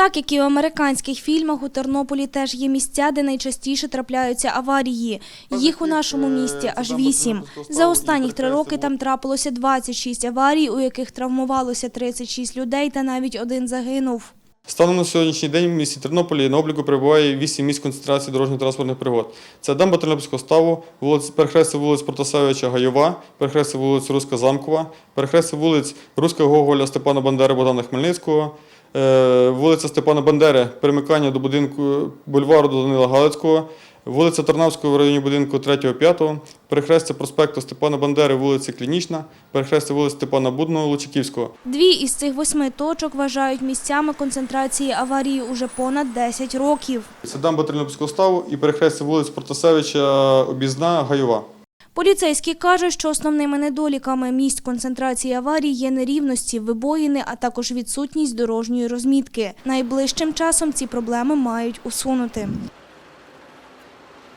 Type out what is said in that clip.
Так як і в американських фільмах, у Тернополі теж є місця, де найчастіше трапляються аварії. Їх у нашому місті аж вісім. За останніх три роки там трапилося 26 аварій, у яких травмувалося 36 людей та навіть один загинув. Станом на сьогоднішній день в місті Тернополі на обліку перебуває 8 місць концентрації дорожньо-транспортних пригод. Це дамба Тернопільського ставу, перехрестя вулиць Протасевича Гайова, перехрестя вулиць Руска Замкова, перехрестя вулиць Руска Гоголя, Степана Бандери, Богдана Хмельницького, е, вулиця Степана Бандери, перемикання до будинку бульвару до Данила Галицького, вулиця Тарнавського в районі будинку 3-5, перехрестя проспекту Степана Бандери, вулиці Клінічна, перехрестя вулиць Степана Будного, Лучаківського. Дві із цих восьми точок вважають місцями концентрації аварії уже понад 10 років. Це дамба Тернопільського ставу і перехрестя вулиць Протасевича, Обізна, Гайова. Поліцейські кажуть, що основними недоліками місць концентрації аварій є нерівності, вибоїни, а також відсутність дорожньої розмітки. Найближчим часом ці проблеми мають усунути.